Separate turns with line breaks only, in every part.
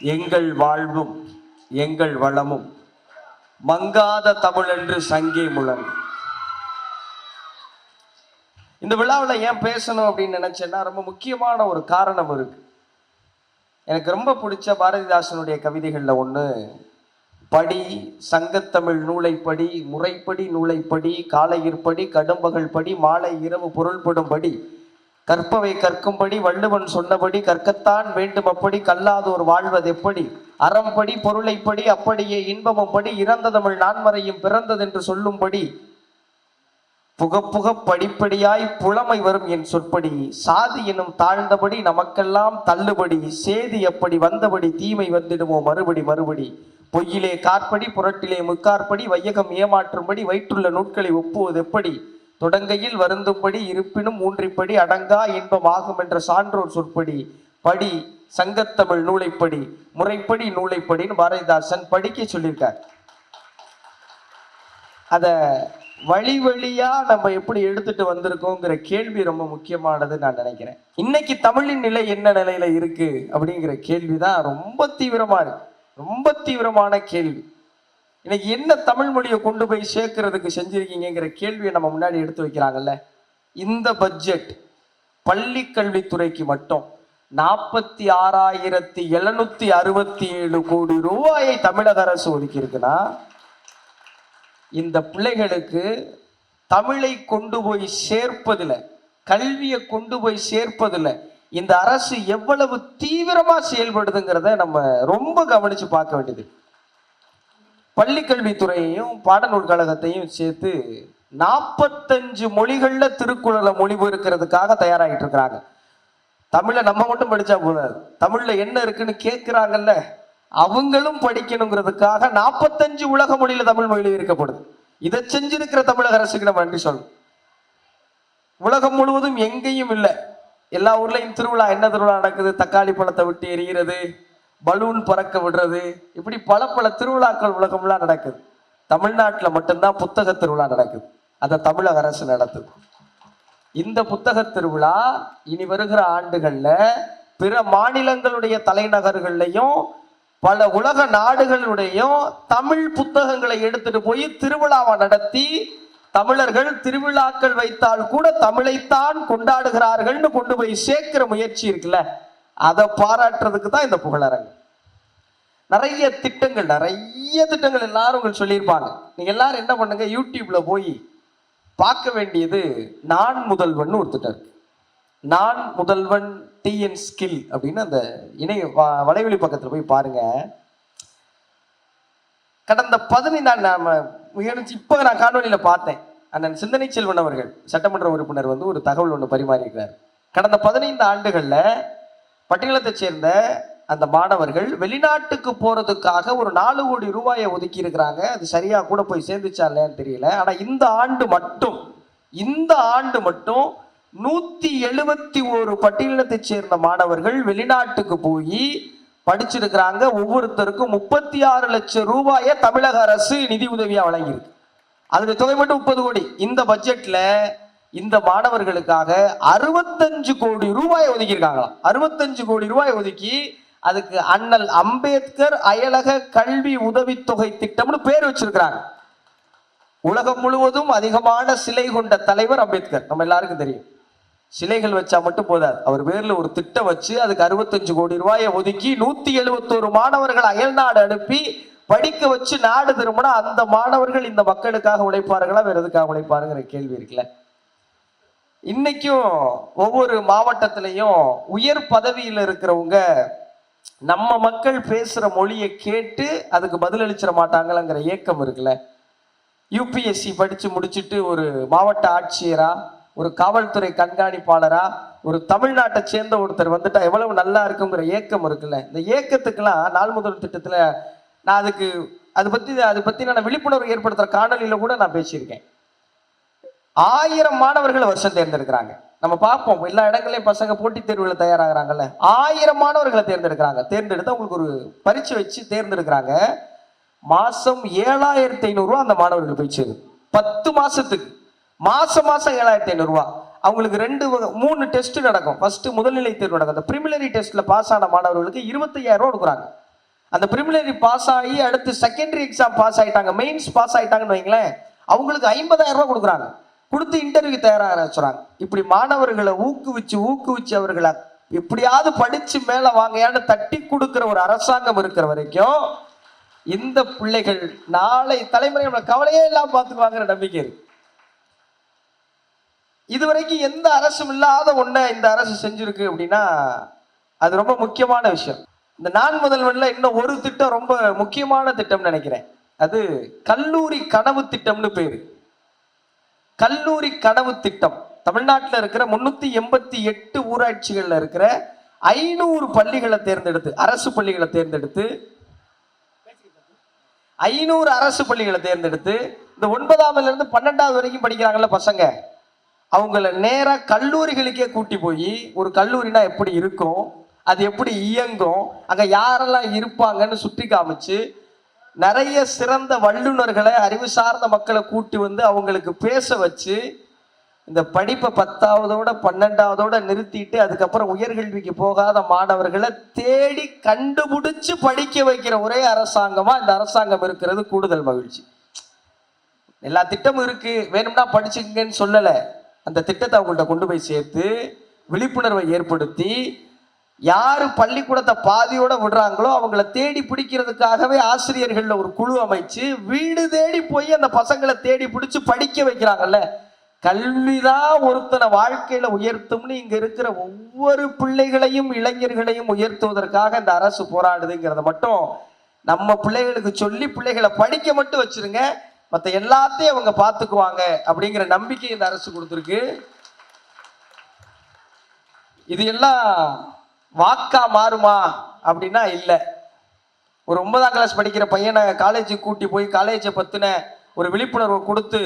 எங்கள் வாழ்வும் எங்கள் வளமும் மங்காத தமிழ் என்று சங்கே முழன் இந்த விழாவில் ஏன் பேசணும் அப்படின்னு நினைச்சேன்னா ரொம்ப முக்கியமான ஒரு காரணம் இருக்கு. எனக்கு ரொம்ப பிடிச்ச பாரதிதாசனுடைய கவிதைகளில் ஒன்று படி சங்கத்தமிழ் நூலைப்படி முறைப்படி நூலைப்படி காலையிற்படி கடும்பகல் படி மாலை இரவு பொருள்படும்படி கற்பவை கற்கும்படி வள்ளுவன் சொன்னபடி கற்கத்தான் வேண்டும் அப்படி கல்லாதோர் வாழ்வது எப்படி? அறம்படி பொருளைப்படி அப்படியே இன்பமும்படி இறந்த தமிழ் நான்மறையும் பிறந்ததென்று சொல்லும்படி புக படிப்படியாய் புலமை வரும் என் சொற்படி. சாதி எனும் தாழ்ந்தபடி நமக்கெல்லாம் தள்ளுபடி. சேதி அப்படி வந்தபடி தீமை வந்திடுமோ மறுபடி மறுபடி. பொய்யிலே காற்படி புரட்டிலே முக்காற்படி வையகம் ஏமாற்றும்படி வயிற்றுள்ள நூட்களை ஒப்புவது எப்படி? தொடங்கையில் வருந்தும்படி இருப்பினும் ஊன்றிப்படி அடங்கா இன்பம் ஆகும் என்ற சான்றோர் சொற்படி படி சங்கத்தமிழ் நூலைப்படி முறைப்படி நூலைப்படின்னு பாரதிதாசன் படிக்க சொல்லியிருக்கார். அத வழி வழியா நம்ம எப்படி எடுத்துட்டு வந்திருக்கோங்கிற கேள்வி ரொம்ப முக்கியமானது நான் நினைக்கிறேன். இன்னைக்கு தமிழின் நிலை என்ன நிலையில இருக்கு அப்படிங்கிற கேள்விதான் ரொம்ப தீவிரமா இருக்கு. ரொம்ப தீவிரமான கேள்வி. இன்னைக்கு என்ன தமிழ் மொழியை கொண்டு போய் சேர்க்கறதுக்கு செஞ்சிருக்கீங்கிற கேள்வியை நம்ம முன்னாடி எடுத்து வைக்கிறாங்கல்ல? இந்த பட்ஜெட் பள்ளி கல்வித்துறைக்கு மட்டும் நாற்பத்தி ஆறாயிரத்தி எழுநூத்தி அறுபத்தி ஏழு கோடி ரூபாயை தமிழக அரசு ஒதுக்கி இந்த பிள்ளைகளுக்கு தமிழை கொண்டு போய் சேர்ப்பதில் கல்வியை கொண்டு போய் சேர்ப்பதில் இந்த அரசு எவ்வளவு தீவிரமாக செயல்படுதுங்கிறத நம்ம ரொம்ப கவனித்து பார்க்க வேண்டியது. பள்ளிக்கல்வித்துறையையும் பாடநூல் கழகத்தையும் சேர்த்து நாற்பத்தஞ்சு மொழிகளில் திருக்குறளை மொழிபெயர்க்கிறதுக்காக தயாராகிட்டு இருக்கிறாங்க. தமிழை நம்ம மட்டும் படித்தா போதாது. தமிழில் என்ன இருக்குன்னு கேட்குறாங்கல்ல அவங்களும் படிக்கணுங்கிறதுக்காக நாற்பத்தஞ்சு உலக மொழியில் தமிழ் மொழி இருக்கப்படுது இதை செஞ்சிருக்கிற தமிழக அரசுக்கு நம்ம நன்றி சொல்லணும். உலகம் முழுவதும் எங்கேயும் இல்லை. எல்லா ஊர்லேயும் திருவிழா என்ன திருவிழா நடக்குது? தக்காளி பழத்தை விட்டு எரிகிறது பலூன் பறக்க விடுறது. இப்படி பல பல திருவிழாக்கள் உலகம்லாம் நடக்குது. தமிழ்நாட்டில் மட்டும்தான் புத்தக திருவிழா நடக்குது. அதை தமிழக அரசு நடத்துது இந்த புத்தக திருவிழா இனி வருகிற ஆண்டுகளில் பிற மாநிலங்களுடைய தலைநகர்கள்லையும் பல உலக நாடுகளுடையும் தமிழ் புத்தகங்களை எடுத்துட்டு போய் திருவிழாவை நடத்தி தமிழர்கள் திருவிழாக்கள் வைத்தால் கூட தமிழைத்தான் கொண்டாடுகிறார்கள்னு கொண்டு போய் சேர்க்கிற முயற்சி இருக்குல்ல? அதை பாராட்டுறதுக்கு தான் இந்த புகழரங்கு நிறைய திட்டங்கள் நிறைய திட்டங்கள் எல்லாரும் உங்களுக்கு சொல்லியிருப்பாங்க. நீங்க எல்லாரும் என்ன பண்ணுங்க யூடியூப்ல போய் பார்க்க வேண்டியது நான் முதல்வன் ஒரு திட்டம் இருக்கு. நான் முதல்வன் டிஎன் ஸ்கில் அப்படின்னு அந்த இணைய வ- பக்கத்தில் போய் பாருங்க. கடந்த பதினைந்தாண்டு நாம முயற்சி இப்போ நான் காணொலியில பார்த்தேன். அண்ணன் சிந்தனை செல்வன் அவர்கள் சட்டமன்ற உறுப்பினர் வந்து ஒரு தகவல் ஒன்று பரிமாறியிருக்கிறார். கடந்த பதினைந்து ஆண்டுகள்ல பட்டியலத்தைச் சேர்ந்த அந்த மாணவர்கள் வெளிநாட்டுக்கு போறதுக்காக ஒரு நாலு கோடி ரூபாயை ஒதுக்கி இருக்கிறாங்க அது சரியா கூட போய் சேர்ந்துச்சா இல்லையான்னு தெரியல. ஆனா இந்த ஆண்டு மட்டும் இந்த ஆண்டு மட்டும் நூத்தி எழுபத்தி ஒரு பட்டியலத்தை சேர்ந்த மாணவர்கள் வெளிநாட்டுக்கு போய் படிச்சிருக்கிறாங்க. ஒவ்வொருத்தருக்கும் முப்பத்தி ஆறு லட்சம் ரூபாயை தமிழக அரசு நிதி உதவியா வழங்கியிருக்கு. அதனுடைய தொகை மட்டும் முப்பது கோடி. இந்த பட்ஜெட்ல இந்த மாணவர்களுக்காக அறுபத்தஞ்சு கோடி ரூபாய் ஒதுக்கியிருக்காங்களாம் அறுபத்தஞ்சு கோடி ரூபாய் ஒதுக்கி அதுக்கு அண்ணல் அம்பேத்கர் அயலக கல்வி உதவித்தொகை திட்டம்னு பேர் வச்சிருக்கிறாங்க. உலகம் முழுவதும் அதிகமான சிலை கொண்ட தலைவர் அம்பேத்கர். நம்ம எல்லாருக்கும் தெரியும். சிலைகள் வச்சா மட்டும் போதாது. அவர் பேர்ல ஒரு திட்டம் வச்சு அதுக்கு அறுபத்தஞ்சு கோடி ரூபாயை ஒதுக்கி நூத்தி எழுபத்தோரு மாணவர்கள் அயல்நாடு அனுப்பி படிக்க வச்சு நாடு திரும்பினா அந்த மாணவர்கள் இந்த மக்களுக்காக உழைப்பார்களா வேற எதுக்காக உழைப்பாருங்கிற கேள்வி இருக்குல்ல. இன்னைக்கும் ஒவ்வொரு மாவட்டத்திலையும் உயர் பதவியில் இருக்கிறவங்க நம்ம மக்கள் பேசுகிற மொழியை கேட்டு அதுக்கு பதிலளிச்சிட மாட்டாங்களங்கிற ஏக்கம் இருக்குல்ல. யூபிஎஸ்சி படித்து முடிச்சுட்டு ஒரு மாவட்ட ஆட்சியராக ஒரு காவல்துறை கண்காணிப்பாளராக ஒரு தமிழ்நாட்டை சேர்ந்த ஒருத்தர் வந்துட்டா எவ்வளவு நல்லா இருக்குங்கிற ஏக்கம் இருக்குல்ல. இந்த ஏக்கத்துக்கெல்லாம் நாள் முதல் திட்டத்தில் நான் அதுக்கு அது பற்றி அதை பற்றின நான் விழிப்புணர்வு ஏற்படுத்துகிற காணொலியில் கூட நான் பேசியிருக்கேன். ஆயிரம் மாணவர்களை வருஷம் தேர்ந்தெடுக்கிறாங்க. நம்ம பார்ப்போம். எல்லா இடங்களையும் பசங்க போட்டித் தேர்வுல தயாராகிறாங்கல்ல. ஆயிரம் மாணவர்களை தேர்ந்தெடுக்கிறாங்க. தேர்ந்தெடுத்து அவங்களுக்கு ஒரு பரீட்சை வச்சு தேர்ந்தெடுக்கிறாங்க. மாசம் ஏழாயிரத்தி ஐநூறுரூவா அந்த மாணவர்கள் போய் சேரும். பத்து மாசத்துக்கு. மாசம் மாசம் ஏழாயிரத்தி ஐநூறுரூவா அவங்களுக்கு ரெண்டு மூணு டெஸ்ட் நடக்கும். ஃபர்ஸ்ட் முதல்நிலை தேர்வு நடக்கும். அந்த பிரிமிலரி டெஸ்ட்ல பாஸ் ஆன மாணவர்களுக்கு இருபத்தையாயிரம் ரூபா கொடுக்குறாங்க. அந்த ப்ரிமினரி பாஸ் ஆகி அடுத்து செகண்டரி எக்ஸாம் பாஸ் ஆயிட்டாங்க மெயின்ஸ் பாஸ் ஆயிட்டாங்கன்னு வைங்களேன் அவங்களுக்கு ஐம்பதாயிரம் ரூபாய் கொடுக்குறாங்க. கொடுத்து இன்டர்வியூ தயாராக சொல்கிறாங்க இப்படி மாணவர்களை ஊக்குவிச்சு ஊக்குவிச்சு அவர்களை எப்படியாவது படித்து மேலே வாங்கயான்னு தட்டி கொடுக்குற ஒரு அரசாங்கம் இருக்கிற வரைக்கும் இந்த பிள்ளைகள் நாளை தலைமுறை நம்மளை கவலையே இல்லாமல் பார்த்துக்குவாங்கிற நம்பிக்கை இருக்கு. இதுவரைக்கும் எந்த அரசும் இல்லாத ஒன்றை இந்த அரசு செஞ்சுருக்கு அப்படின்னா அது ரொம்ப முக்கியமான விஷயம். இந்த நான் முதல்வனில் இன்னும் ஒரு திட்டம் ரொம்ப முக்கியமான திட்டம்னு நினைக்கிறேன். அது கல்லூரி கனவு திட்டம்னு பேர். கல்லூரி கனவு திட்டம். தமிழ்நாட்டில் இருக்கிற முன்னூத்தி எண்பத்தி எட்டு ஊராட்சிகளில் இருக்கிற ஐநூறு பள்ளிகளை தேர்ந்தெடுத்து அரசு பள்ளிகளை தேர்ந்தெடுத்து ஐநூறு அரசு பள்ளிகளை தேர்ந்தெடுத்து இந்த ஒன்பதாவதுல இருந்து பன்னெண்டாவது வரைக்கும் படிக்கிறாங்கல்ல பசங்க. அவங்கள நேராக கல்லூரிகளுக்கே கூட்டி போய் ஒரு கல்லூரினா எப்படி இருக்கும் அது எப்படி இயங்கும் அங்க யாரெல்லாம் இருப்பாங்கன்னு சுட்டி காமிச்சு நிறைய சிறந்த வல்லுநர்களை அறிவு சார்ந்த மக்களை கூட்டி வந்து அவங்களுக்கு பேச வச்சு இந்த படிப்பை பத்தாவதோட பன்னெண்டாவதோட நிறுத்திட்டு அதுக்கப்புறம் உயர்கல்விக்கு போகாத மாணவர்களை தேடி கண்டுபிடிச்சு படிக்க வைக்கிற ஒரே அரசாங்கமா இந்த அரசாங்கம் இருக்கிறது கூடுதல் மகிழ்ச்சி. எல்லா திட்டமும் இருக்கு. வேணும்னா படிச்சுக்கங்கன்னு சொல்லலை. அந்த திட்டத்தை அவங்கள்ட்ட கொண்டு போய் சேர்த்து விழிப்புணர்வை ஏற்படுத்தி யார் பள்ளிக்கூடத்தை பாதியோட விடுறாங்களோ அவங்கள தேடி பிடிக்கிறதுக்காகவே ஆசிரியர்களில் ஒரு குழு அமைச்சு வீடு தேடி போய் அந்த பசங்களை தேடி பிடிச்சி படிக்க வைக்கிறாங்கல்ல. கல்விதான் ஒருத்தனை வாழ்க்கையில உயர்த்தும்னு இங்க இருக்கிற ஒவ்வொரு பிள்ளைகளையும் இளைஞர்களையும் உயர்த்துவதற்காக இந்த அரசு போராடுதுங்கிறத மட்டும் நம்ம பிள்ளைகளுக்கு சொல்லி பிள்ளைகளை படிக்க மட்டும் வச்சிருங்க. மற்ற எல்லாத்தையும் அவங்க பார்த்துக்குவாங்க அப்படிங்கிற நம்பிக்கை இந்த அரசு கொடுத்துருக்கு. இது எல்லாம் வாக்கா மாறுமா அப்படின்னா இல்லை. ஒரு ஒன்பதாம் கிளாஸ் படிக்கிற பையனை காலேஜுக்கு கூட்டி போய் காலேஜை பற்றின ஒரு விழிப்புணர்வை கொடுத்து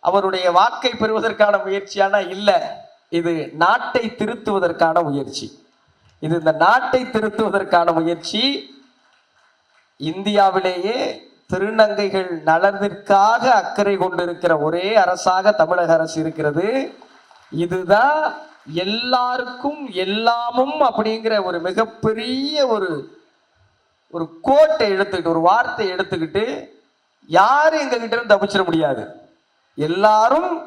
அவருடைய வாக்கை பெறுவதற்கான முயற்சியானா இல்லை. இது நாட்டை திருத்துவதற்கான முயற்சி. இது இந்த நாட்டை திருத்துவதற்கான முயற்சி. இந்தியாவிலேயே திருநங்கைகள் நலனிற்காக அக்கறை கொண்டிருக்கிற ஒரே அரசாக தமிழக அரசு இருக்கிறது. இதுதான் எல்லாருக்கும் எல்லாமும் அப்படிங்கிற ஒரு மிகப்பெரிய ஒரு ஒரு கோட்டை எடுத்துக்கிட்டு ஒரு வார்த்தை எடுத்துக்கிட்டு யாரும் எங்ககிட்ட இருந்து தப்பிச்சிட முடியாது. எல்லாரும்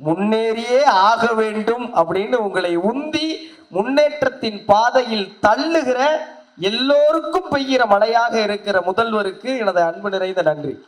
முன்னேறியே ஆக வேண்டும் அப்படின்னு உங்களை உந்தி முன்னேற்றத்தின் பாதையில் தள்ளுகிற எல்லோருக்கும் பெய்கிற மழையாக இருக்கிற முதல்வருக்கு எனது அன்பு நிறைந்த நன்றி.